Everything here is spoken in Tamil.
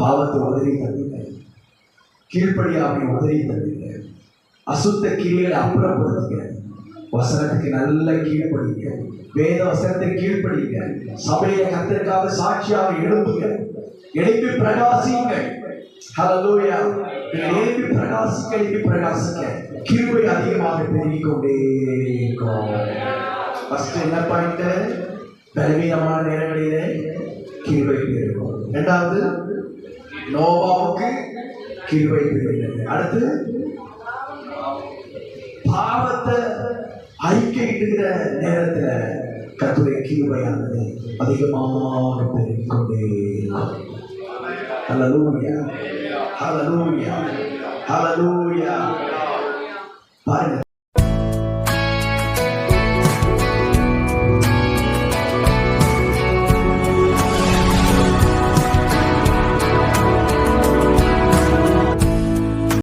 பாவத்தை உதவி தந்துட்டேன் கீழ்ப்படியாமை உதவி தந்துட்டேன் அசுத்த கீழே அப்புறப்படுத்துங்க வசனத்துக்கு நல்ல கீழ்ப்படிங்க வேத வசனத்தை கீழ்ப்படிங்க சபையை கத்திற்காக சாட்சியாக எழுப்புங்க எழுப்பி பிரகாசியுங்கள். ஹலலூயா எழுப்பி பிரகாசிக்க எழுப்பி பிரகாசிக்க கிருபை அதிகமாக பெருகிக் கொண்டே இருக்கும். ஃபர்ஸ்ட் என்ன பாயிண்ட் பலவீனமான நேரங்களிலே கிருபை பெருகும். இரண்டாவது நோவாவுக்கு கிருபை பெறுகிறது. அடுத்து பாவத்தை அறிக்கையிடுகிற நேரத்துல கத்துரை கிருபையானது அதிகமாக பெருக்கொண்டே இருக்கும். ஹalleluya பாருங்க.